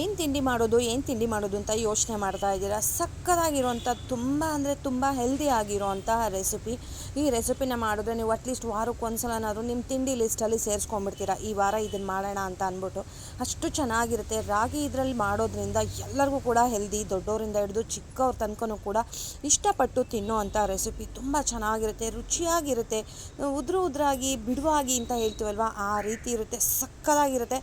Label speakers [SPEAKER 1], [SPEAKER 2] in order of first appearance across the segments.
[SPEAKER 1] ಏನು ತಿಂಡಿ ಮಾಡೋದು, ಏನು ತಿಂಡಿ ಮಾಡೋದು ಅಂತ ಯೋಚನೆ ಮಾಡ್ತಾ ಇದ್ದೀರಾ? ಸಕ್ಕತ್ತಾಗಿರುವಂಥ ತುಂಬ ಅಂದರೆ ತುಂಬ ಹೆಲ್ದಿ ಆಗಿರೋಂತಹ ರೆಸಿಪಿ ಈ ರೆಸಿಪಿನ ಮಾಡಿದ್ರೆ ನೀವು ಅಟ್ಲೀಸ್ಟ್ ವಾರಕ್ಕೆ ಒಂದ್ಸಲನಾದರೂ ನಿಮ್ಮ ತಿಂಡಿ ಲಿಸ್ಟಲ್ಲಿ ಸೇರಿಸ್ಕೊಂಡ್ಬಿಡ್ತೀರಾ? ಈ ವಾರ ಇದನ್ನು ಮಾಡೋಣ ಅಂತ ಅಂದ್ಬಿಟ್ಟು. ಅಷ್ಟು ಚೆನ್ನಾಗಿರುತ್ತೆ. ರಾಗಿ ಇದರಲ್ಲಿ ಮಾಡೋದ್ರಿಂದ ಎಲ್ಲರಿಗೂ ಕೂಡ ಹೆಲ್ದಿ ದೊಡ್ಡವರಿಂದ ಹಿಡಿದು ಚಿಕ್ಕವ್ರ ತನಕನೂ ಕೂಡ ಇಷ್ಟಪಟ್ಟು ತಿನ್ನೋವಂಥ ರೆಸಿಪಿ ತುಂಬ ಚೆನ್ನಾಗಿರುತ್ತೆ, ರುಚಿಯಾಗಿರುತ್ತೆ. ಉದ್ರು ಉದ್ರಾಗಿ, ಬಿಡುವಾಗಿ ಅಂತ ಹೇಳ್ತೀವಲ್ವ? ಆ ರೀತಿ ಇರುತ್ತೆ. ಸಕ್ಕತ್ತಾಗಿರುತ್ತೆ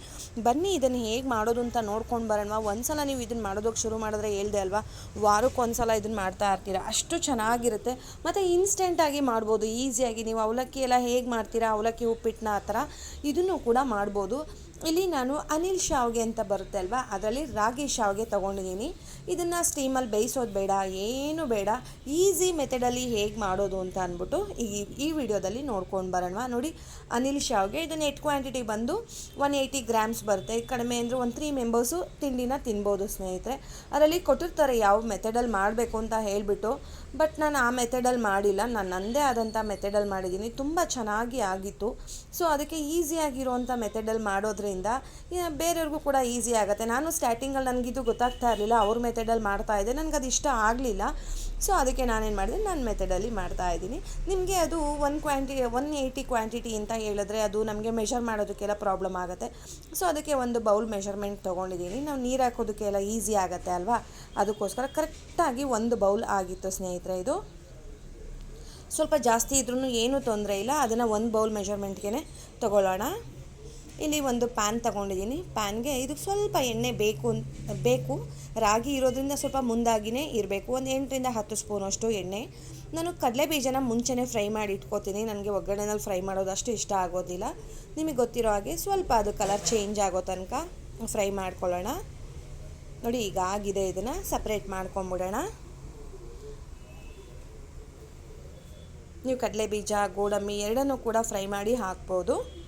[SPEAKER 1] ಬನ್ನಿ ಇದನ್ನು ಹೇಗೆ ಮಾಡೋದು ಅಂತ ನೋಡ್ಕೊಂಡು ಬರೋಣ ಒಂದ್ಸಲ ನೀವು ಇದನ್ನು ಮಾಡೋದಕ್ಕೆ ಶುರು ಮಾಡಿದ್ರೆ ಹೇಳ್ದೆ ಅಲ್ವಾ? ವಾರಕ್ಕೆ ಒಂದ್ಸಲ ಇದನ್ನು ಮಾಡ್ತಾ ಇರ್ತೀರ? ಅಷ್ಟು ಚೆನ್ನಾಗಿರುತ್ತೆ. ಮತ್ತು ಇನ್ಸ್ಟೆಂಟಾಗಿ ಮಾಡ್ಬೋದು. ಈಸಿಯಾಗಿ ನೀವು ಅವಲಕ್ಕಿ ಎಲ್ಲ ಹೇಗೆ ಮಾಡ್ತೀರಾ? ಅವಲಕ್ಕಿ ಉಪ್ಪಿಟ್ಟನ್ನ ಆ ಥರ ಇದನ್ನು ಕೂಡ ಮಾಡ್ಬೋದು. ಇಲ್ಲಿ ನಾನು ಅನಿಲ್ ಶಾವ್ಗೆ ಅಂತ ಬರುತ್ತೆ ಅಲ್ವಾ? ಅದರಲ್ಲಿ ರಾಗಿ ಶಾವ್ಗೆ ತೊಗೊಂಡಿದ್ದೀನಿ. ಇದನ್ನು ಸ್ಟೀಮಲ್ಲಿ ಬೇಯಿಸೋದು ಬೇಡ, ಏನು ಬೇಡ. ಈಸಿ ಮೆಥಡಲ್ಲಿ ಹೇಗೆ ಮಾಡೋದು ಅಂತ ಅಂದ್ಬಿಟ್ಟು ಈ ಈ ವಿಡಿಯೋದಲ್ಲಿ ನೋಡ್ಕೊಂಡು ಬರೋಣ. ನೋಡಿ, ಅನಿಲ್ ಶಾವ್ಗೆ ಇದನ್ನು ಎಟ್ ಕ್ವಾಂಟಿಟಿ ಬಂದು ಒನ್ ಏಯ್ಟಿ ಗ್ರಾಮ್ಸ್ ಬರುತ್ತೆ. ಕಡಿಮೆ ಅಂದರೆ ಒಂದು ತ್ರೀ ಮೆಂಬರ್ಸು ತಿಂಡಿನ ತಿನ್ಬೋದು ಸ್ನೇಹಿತರೆ. ಅದರಲ್ಲಿ ಕೊಟ್ಟಿರ್ತಾರೆ ಯಾವ ಮೆಥಡಲ್ಲಿ ಮಾಡಬೇಕು ಅಂತ ಹೇಳಿಬಿಟ್ಟು, ಬಟ್ ನಾನು ಆ ಮೆಥಡಲ್ಲಿ ಮಾಡಿಲ್ಲ. ನಾನು ನನ್ನದೇ ಆದಂಥ ಮೆಥಡಲ್ಲಿ ಮಾಡಿದ್ದೀನಿ. ತುಂಬ ಚೆನ್ನಾಗಿ ಆಗಿತ್ತು. ಸೊ, ಅದಕ್ಕೆ ಈಸಿಯಾಗಿರುವಂಥ ಮೆಥಡಲ್ಲಿ ಮಾಡೋದ್ರಿಂದ ಬೇರೆಯವ್ರಿಗೂ ಕೂಡ ಈಸಿ ಆಗುತ್ತೆ. ನಾನು ಸ್ಟಾರ್ಟಿಂಗಲ್ಲಿ ನನಗಿದು ಗೊತ್ತಾಗ್ತಾ ಇರಲಿಲ್ಲ, ಅವ್ರ ಮೆಥಡಲ್ಲಿ ಮಾಡ್ತಾ ಇದ್ದೆ. ನನಗೆ ಅದು ಇಷ್ಟ ಆಗಲಿಲ್ಲ. ಸೊ ಅದಕ್ಕೆ ನಾನೇನು ಮಾಡಿದೆ ನನ್ನ ಮೆಥಡಲ್ಲಿ ಮಾಡ್ತಾ ಇದ್ದೀನಿ. ನಿಮಗೆ ಅದು one quantity one eighty quantity ಅಂತ ಹೇಳಿದ್ರೆ ಅದು ನಮಗೆ ಮೆಷರ್ ಮಾಡೋದಕ್ಕೆಲ್ಲ ಪ್ರಾಬ್ಲಮ್ ಆಗುತ್ತೆ. ಸೊ ಅದಕ್ಕೆ ಒಂದು ಬೌಲ್ ಮೆಷರ್ಮೆಂಟ್ ತೊಗೊಂಡಿದ್ದೀನಿ. ನಾವು ನೀರು ಹಾಕೋದಕ್ಕೆಲ್ಲ ಈಸಿ ಆಗುತ್ತೆ ಅಲ್ವಾ? ಅದಕ್ಕೋಸ್ಕರ ಕರೆಕ್ಟಾಗಿ ಒಂದು ಬೌಲ್ ಆಗಿತ್ತು ಸ್ನೇಹಿತರೆ ಇದು. ಸ್ವಲ್ಪ ಜಾಸ್ತಿ ಇದ್ರೂ ಏನೂ ತೊಂದರೆ ಇಲ್ಲ. ಅದನ್ನು ಒಂದು ಬೌಲ್ ಮೆಷರ್ಮೆಂಟ್ಗೆ ತೊಗೊಳ್ಳೋಣ. ಇಲ್ಲಿ ಒಂದು ಪ್ಯಾನ್ ತಗೊಂಡಿದ್ದೀನಿ. ಪ್ಯಾನ್ಗೆ ಇದು ಸ್ವಲ್ಪ ಎಣ್ಣೆ ಬೇಕು ಬೇಕು. ರಾಗಿ ಇರೋದ್ರಿಂದ ಸ್ವಲ್ಪ ಮುಂದಾಗಿಯೇ ಇರಬೇಕು. ಒಂದು ಎಂಟರಿಂದ ಹತ್ತು ಸ್ಪೂನಷ್ಟು ಎಣ್ಣೆ. ನಾನು ಕಡಲೆ ಬೀಜನ ಮುಂಚೆನೇ ಫ್ರೈ ಮಾಡಿ ಇಟ್ಕೋತೀನಿ. ನನಗೆ ಒಗ್ಗರಣೆನಲ್ಲಿ ಫ್ರೈ ಮಾಡೋದು ಅಷ್ಟು ಇಷ್ಟ ಆಗೋದಿಲ್ಲ. ನಿಮಗೆ ಗೊತ್ತಿರೋ ಹಾಗೆ ಸ್ವಲ್ಪ ಅದು ಕಲರ್ ಚೇಂಜ್ ಆಗೋ ತನಕ ಫ್ರೈ ಮಾಡ್ಕೊಳ್ಳೋಣ. ನೋಡಿ, ಈಗ ಆಗಿದೆ ಇದನ್ನು. ಸಪ್ರೇಟ್ ಮಾಡ್ಕೊಂಬಿಡೋಣ. ನೀವು ಕಡಲೆ ಬೀಜ, ಗೋಡಂಬಿ ಎರಡನ್ನೂ ಕೂಡ ಫ್ರೈ ಮಾಡಿ ಹಾಕ್ಬೋದು.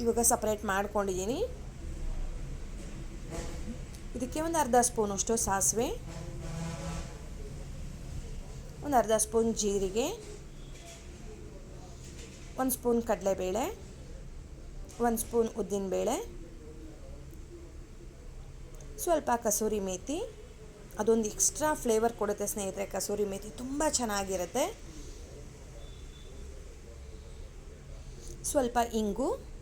[SPEAKER 1] ಇವಾಗ ಸಪ್ರೇಟ್ ಮಾಡ್ಕೊಂಡಿದ್ದೀನಿ ಇದಕ್ಕೆ ಒಂದು ಅರ್ಧ ಸ್ಪೂನಷ್ಟು ಸಾಸಿವೆ. ಒಂದು ಅರ್ಧ ಸ್ಪೂನ್ ಜೀರಿಗೆ. ಒಂದು ಸ್ಪೂನ್ ಕಡಲೆಬೇಳೆ. ಒಂದು ಸ್ಪೂನ್ ಉದ್ದಿನಬೇಳೆ. ಸ್ವಲ್ಪ ಕಸೂರಿ ಮೇಥಿ ಅದೊಂದು ಎಕ್ಸ್ಟ್ರಾ ಫ್ಲೇವರ್ ಕೊಡುತ್ತೆ ಸ್ನೇಹಿತರೆ. ಕಸೂರಿ ಮೇಥಿ ತುಂಬ ಚೆನ್ನಾಗಿರುತ್ತೆ. ಸ್ವಲ್ಪ ಇಂಗು.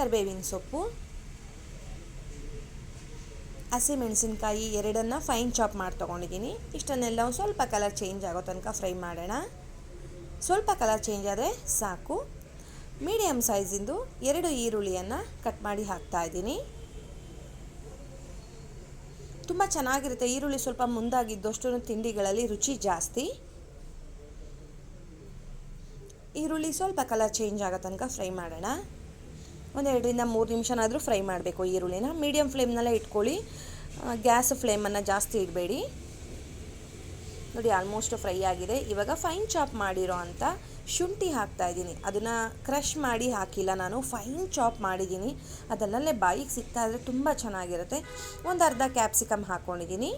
[SPEAKER 1] ಕರಿಬೇವಿನ ಸೊಪ್ಪು ಹಸಿಮೆಣಸಿನ್ಕಾಯಿ ಎರಡನ್ನು ಫೈನ್ ಚಾಪ್ ಮಾಡಿ ತೊಗೊಂಡಿದ್ದೀನಿ. ಇಷ್ಟನ್ನೆಲ್ಲ ಸ್ವಲ್ಪ ಕಲರ್ ಚೇಂಜ್ ಆಗೋ ತನಕ ಫ್ರೈ ಮಾಡೋಣ. ಸ್ವಲ್ಪ ಕಲರ್ ಚೇಂಜ್ ಆದರೆ ಸಾಕು. ಮೀಡಿಯಮ್ ಸೈಜಿಂದು ಎರಡು ಈರುಳ್ಳಿಯನ್ನು ಕಟ್ ಮಾಡಿ ಹಾಕ್ತಾ ಇದ್ದೀನಿ. ತುಂಬ ಚೆನ್ನಾಗಿರುತ್ತೆ. ಈರುಳ್ಳಿ ಸ್ವಲ್ಪ ಮುಂದಾಗಿದ್ದಷ್ಟು ತಿಂಡಿಗಳಲ್ಲಿ ರುಚಿ ಜಾಸ್ತಿ. ಈರುಳ್ಳಿ ಸ್ವಲ್ಪ ಕಲರ್ ಚೇಂಜ್ ಆಗೋ ತನಕ ಫ್ರೈ ಮಾಡೋಣ. ಒಂದು ಎರಡರಿಂದ ಮೂರು ನಿಮಿಷನಾದರೂ ಫ್ರೈ ಮಾಡಬೇಕು ಈರುಳ್ಳಿನ. ಮೀಡಿಯಮ್ ಫ್ಲೇಮ್ನಲ್ಲೇ ಇಟ್ಕೊಳ್ಳಿ. ಗ್ಯಾಸ್ ಫ್ಲೇಮನ್ನು ಜಾಸ್ತಿ ಇಡಬೇಡಿ. ನೋಡಿ, ಆಲ್ಮೋಸ್ಟ್ ಫ್ರೈ ಆಗಿದೆ. ಇವಾಗ ಫೈನ್ ಚಾಪ್ ಮಾಡಿರೋ ಅಂಥ ಶುಂಠಿ ಹಾಕ್ತಾ ಇದ್ದೀನಿ. ಅದನ್ನು ಕ್ರಷ್ ಮಾಡಿ ಹಾಕಿಲ್ಲ ನಾನು. ಫೈನ್ ಚಾಪ್ ಮಾಡಿದ್ದೀನಿ. ಅದನ್ನಲ್ಲೇ ಬಾಯಿಗೆ ಸಿಗ್ತಾಯಿದ್ರೆ ತುಂಬ ಚೆನ್ನಾಗಿರುತ್ತೆ. ಒಂದು ಅರ್ಧ ಕ್ಯಾಪ್ಸಿಕಮ್ ಹಾಕ್ಕೊಂಡಿದ್ದೀನಿ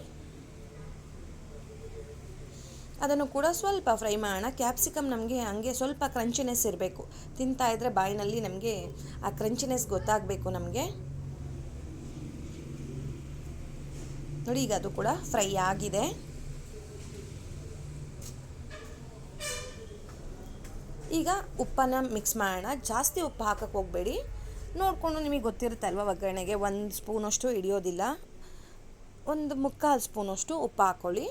[SPEAKER 1] ಅದನ್ನು ಕೂಡ ಸ್ವಲ್ಪ ಫ್ರೈ ಮಾಡೋಣ. ಕ್ಯಾಪ್ಸಿಕಮ್ ನಮಗೆ ಹಂಗೆ ಸ್ವಲ್ಪ ಕ್ರಂಚಿನೆಸ್ ಇರಬೇಕು. ತಿಂತಾ ಇದ್ದರೆ ಬಾಯಿನಲ್ಲಿ ನಮಗೆ ಆ ಕ್ರಂಚಿನೆಸ್ ಗೊತ್ತಾಗಬೇಕು ನಮಗೆ. ನೋಡಿ, ಈಗ ಅದು ಕೂಡ ಫ್ರೈ ಆಗಿದೆ. ಈಗ ಉಪ್ಪನ್ನು ಮಿಕ್ಸ್ ಮಾಡೋಣ. ಜಾಸ್ತಿ ಉಪ್ಪು ಹಾಕಕ್ಕೆ ಹೋಗಬೇಡಿ. ನೋಡಿಕೊಂಡು ನಿಮಗೆ ಗೊತ್ತಿರುತ್ತೆ ಅಲ್ವಾ ಒಗ್ಗರಣೆಗೆ. ಒಂದು ಸ್ಪೂನಷ್ಟು ಹಿಡಿಯೋದಿಲ್ಲ. ಒಂದು ಮುಕ್ಕಾಲು ಸ್ಪೂನಷ್ಟು ಉಪ್ಪು ಹಾಕ್ಕೊಳ್ಳಿ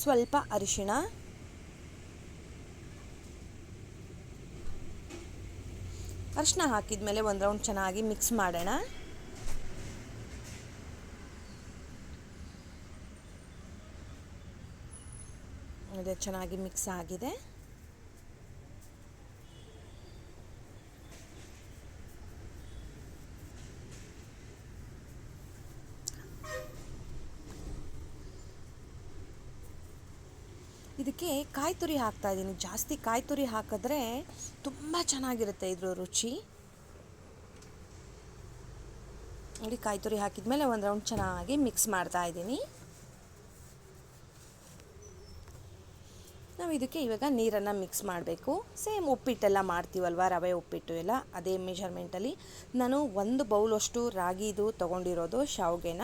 [SPEAKER 1] ಸ್ವಲ್ಪ ಅರಿಶಿಣ. ಅರಿಶಿನ ಹಾಕಿದ ಮೇಲೆ ಒಂದು ರೌಂಡ್ ಚೆನ್ನಾಗಿ ಮಿಕ್ಸ್ ಮಾಡೋಣ. ಅದೇ ಚೆನ್ನಾಗಿ ಮಿಕ್ಸ್ ಆಗಿದೆ. ಇದಕ್ಕೆ ಕಾಯಿ ತುರಿ ಹಾಕ್ತಾ ಇದ್ದೀನಿ. ಜಾಸ್ತಿ ಕಾಯಿ ತುರಿ ಹಾಕಿದ್ರೆ ತುಂಬ ಚೆನ್ನಾಗಿರುತ್ತೆ ಇದ್ರ ರುಚಿ. ನೋಡಿ ಕಾಯಿ ತುರಿ ಹಾಕಿದ್ಮೇಲೆ ಒಂದು ರೌಂಡ್ ಚೆನ್ನಾಗಿ ಮಿಕ್ಸ್ ಮಾಡ್ತಾ ಇದ್ದೀನಿ. ನಾವು ಇದಕ್ಕೆ ಇವಾಗ ನೀರನ್ನು ಮಿಕ್ಸ್ ಮಾಡಬೇಕು. ಸೇಮ್ ಉಪ್ಪಿಟ್ಟೆಲ್ಲ ಮಾಡ್ತೀವಲ್ವ, ರವೆ ಉಪ್ಪಿಟ್ಟು ಎಲ್ಲ? ಅದೇ ಮೆಷರ್ಮೆಂಟಲ್ಲಿ ನಾನು ಒಂದು ಬೌಲಷ್ಟು ರಾಗಿದು ತೊಗೊಂಡಿರೋದು ಶಾವ್ಗೆನ.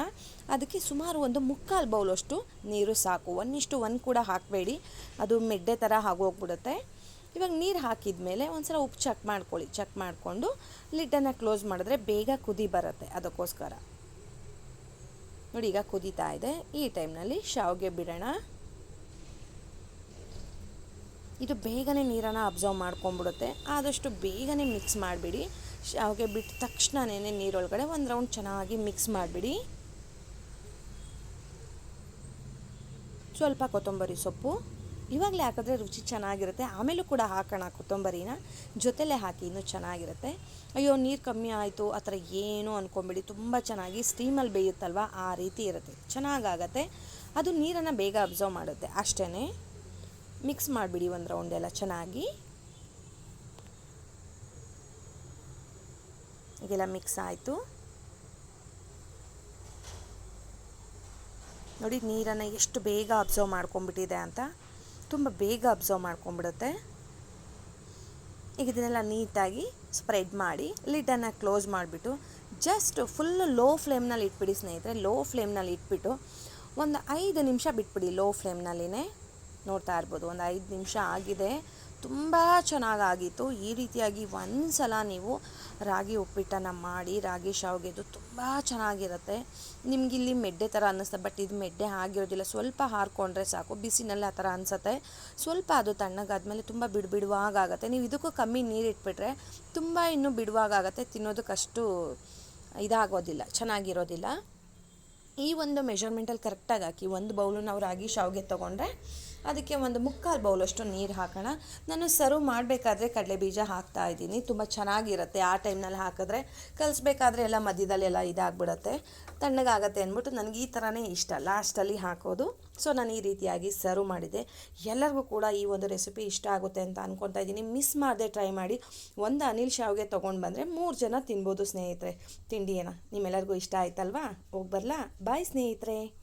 [SPEAKER 1] ಅದಕ್ಕೆ ಸುಮಾರು ಒಂದು ಮುಕ್ಕಾಲು ಬೌಲಷ್ಟು ನೀರು ಸಾಕು. ಒಂದಿಷ್ಟು ಒಂದು ಕೂಡ ಹಾಕಬೇಡಿ. ಅದು ಮೆಡ್ಡೆ ಥರ ಆಗೋಗ್ಬಿಡುತ್ತೆ. ಇವಾಗ ನೀರು ಹಾಕಿದ ಮೇಲೆ ಒಂದು ಸಲ ಉಪ್ಪು ಚೆಕ್ ಮಾಡ್ಕೊಳ್ಳಿ. ಚೆಕ್ ಮಾಡಿಕೊಂಡು ಲಿಡ್ಡನ್ನು ಕ್ಲೋಸ್ ಮಾಡಿದ್ರೆ ಬೇಗ ಕುದಿ ಬರುತ್ತೆ ಅದಕ್ಕೋಸ್ಕರ. ನೋಡಿ ಈಗ ಕುದೀತಾ ಇದೆ. ಈ ಟೈಮ್ನಲ್ಲಿ ಶಾವಿಗೆ ಬಿಡೋಣ. ಇದು ಬೇಗನೆ ನೀರನ್ನು ಅಬ್ಸರ್ವ್ ಮಾಡ್ಕೊಂಬಿಡುತ್ತೆ ಆದಷ್ಟು ಬೇಗನೆ ಮಿಕ್ಸ್ ಮಾಡಿಬಿಡಿ. ಶಾವಿಗೆ ಬಿಟ್ಟ ತಕ್ಷಣನೇ ನೀರೊಳಗಡೆ ಒಂದು ರೌಂಡ್ ಚೆನ್ನಾಗಿ ಮಿಕ್ಸ್ ಮಾಡಿಬಿಡಿ. ಸ್ವಲ್ಪ ಕೊತ್ತಂಬರಿ ಸೊಪ್ಪು. ಇವಾಗಲೇ ಹಾಕಿದ್ರೆ ರುಚಿ ಚೆನ್ನಾಗಿರುತ್ತೆ. ಆಮೇಲೂ ಕೂಡ ಹಾಕೋಣ ಕೊತ್ತಂಬರಿನ. ಜೊತೆಲೇ ಹಾಕಿ ಇನ್ನೂ ಚೆನ್ನಾಗಿರುತ್ತೆ. ಅಯ್ಯೋ, ನೀರು ಕಮ್ಮಿ ಆಯಿತು, ಆ ಥರ ಏನು ಅಂದ್ಕೊಂಬಿಡಿ ತುಂಬ ಚೆನ್ನಾಗಿ ಸ್ಟೀಮಲ್ಲಿ ಬೇಯುತ್ತಲ್ವ, ಆ ರೀತಿ ಇರುತ್ತೆ. ಚೆನ್ನಾಗಾಗತ್ತೆ. ಅದು ನೀರನ್ನು ಬೇಗ ಅಬ್ಸರ್ವ್ ಮಾಡುತ್ತೆ. ಅಷ್ಟೇ ಮಿಕ್ಸ್ ಮಾಡಿಬಿಡಿ ಒಂದು ರೌಂಡ್ ಎಲ್ಲ ಚೆನ್ನಾಗಿ. ಈಗೆಲ್ಲ ಮಿಕ್ಸ್ ಆಯಿತು. ನೋಡಿ, ನೀರನ್ನು ಎಷ್ಟು ಬೇಗ ಅಬ್ಸರ್ವ್ ಮಾಡ್ಕೊಂಬಿಟ್ಟಿದೆ ಅಂತ. ತುಂಬ ಬೇಗ ಅಬ್ಸರ್ವ್ ಮಾಡ್ಕೊಂಬಿಡುತ್ತೆ ಈಗ ಇದನ್ನೆಲ್ಲ ನೀಟಾಗಿ ಸ್ಪ್ರೆಡ್ ಮಾಡಿ ಲಿಡ್ಡನ್ನು ಕ್ಲೋಸ್ ಮಾಡಿಬಿಟ್ಟು ಜಸ್ಟ್ ಫುಲ್ಲು ಲೋ ಫ್ಲೇಮ್ನಲ್ಲಿ ಇಟ್ಬಿಡಿ ಸ್ನೇಹಿತರೆ ಲೋ ಫ್ಲೇಮ್ನಲ್ಲಿ ಇಟ್ಬಿಟ್ಟು, ಒಂದು ಐದು ನಿಮಿಷ ಬಿಟ್ಬಿಡಿ ಲೋ ಫ್ಲೇಮ್ನಲ್ಲಿನೇ ನೋಡ್ತಾ ಇರ್ಬೋದು. ಒಂದು ಐದು ನಿಮಿಷ ಆಗಿದೆ. ತುಂಬ ಚೆನ್ನಾಗಾಗಿತ್ತು. ಈ ರೀತಿಯಾಗಿ ಒಂದು ಸಲ ನೀವು ರಾಗಿ ಉಪ್ಪಿಟ್ಟನ್ನು ಮಾಡಿ, ರಾಗಿ ಶಾವಿಗೆದು ತುಂಬ ಚೆನ್ನಾಗಿರುತ್ತೆ. ನಿಮಗಿಲ್ಲಿ ಮೆಡ್ಡೆ ಥರ ಅನ್ನಿಸ್ತದೆ ಬಟ್ ಇದು ಮೆಡ್ಡೆ ಆಗಿರೋದಿಲ್ಲ. ಸ್ವಲ್ಪ ಹಾರ್ಕೊಂಡ್ರೆ ಸಾಕು. ಬಿಸಿನಲ್ಲಿ ಆ ಥರ ಅನಿಸುತ್ತೆ. ಸ್ವಲ್ಪ ಅದು ತಣ್ಣಗಾದ್ಮೇಲೆ ತುಂಬ ಆಗುತ್ತೆ ನೀವು ಇದಕ್ಕೂ ಕಮ್ಮಿ ನೀರು ಇಟ್ಬಿಟ್ರೆ ತುಂಬ ಇನ್ನೂ ಬಿಡುವಾಗುತ್ತೆ ತಿನ್ನೋದಕ್ಕಷ್ಟು ಇದಾಗೋದಿಲ್ಲ. ಚೆನ್ನಾಗಿರೋದಿಲ್ಲ. ಈ ಒಂದು ಮೆಷರ್ಮೆಂಟಲ್ಲಿ ಕರೆಕ್ಟಾಗಿ ಹಾಕಿ, ಒಂದು ಬೌಲು ನಾವು ರಾಗಿ ಶಾವಿಗೆ ತೊಗೊಂಡ್ರೆ ಅದಕ್ಕೆ ಒಂದು ಮುಕ್ಕಾಲು ಬೌಲಷ್ಟು ನೀರು ಹಾಕೋಣ. ನಾನು ಸರ್ವ್ ಮಾಡಬೇಕಾದ್ರೆ ಕಡಲೆ ಬೀಜ ಹಾಕ್ತಾ ಇದ್ದೀನಿ. ತುಂಬ ಚೆನ್ನಾಗಿರುತ್ತೆ. ಆ ಟೈಮ್ನಲ್ಲಿ ಹಾಕಿದ್ರೆ ಕಲಿಸ್ಬೇಕಾದ್ರೆ ಎಲ್ಲ ಮಧ್ಯದಲ್ಲೆಲ್ಲ ಇದಾಗ್ಬಿಡುತ್ತೆ. ತಣ್ಣಗಾಗತ್ತೆ ಅಂದ್ಬಿಟ್ಟು ನನಗೆ ಈ ಥರನೇ ಇಷ್ಟ. ಲಾಸ್ಟಲ್ಲಿ ಹಾಕೋದು. ಸೊ, ನಾನು ಈ ರೀತಿಯಾಗಿ ಸರ್ವ್ ಮಾಡಿದೆ. ಎಲ್ಲರಿಗೂ ಕೂಡ ಈ ಒಂದು ರೆಸಿಪಿ ಇಷ್ಟ ಆಗುತ್ತೆ ಅಂತ ಅಂದ್ಕೊತಾ ಇದ್ದೀನಿ. ಮಿಸ್ ಮಾಡದೆ ಟ್ರೈ ಮಾಡಿ. ಒಂದು ಅನಿಲ್ ಶಾವ್ಗೆ ತೊಗೊಂಡು ಬಂದರೆ ಮೂರು ಜನ ತಿನ್ಬೋದು ಸ್ನೇಹಿತರೆ. ತಿಂಡಿಯೇನ ನಿಮ್ಮೆಲ್ಲರಿಗೂ ಇಷ್ಟ ಆಯ್ತಲ್ವಾ? ಹೋಗಿ ಬರಲಾ? ಬಾಯ್ ಸ್ನೇಹಿತರೆ.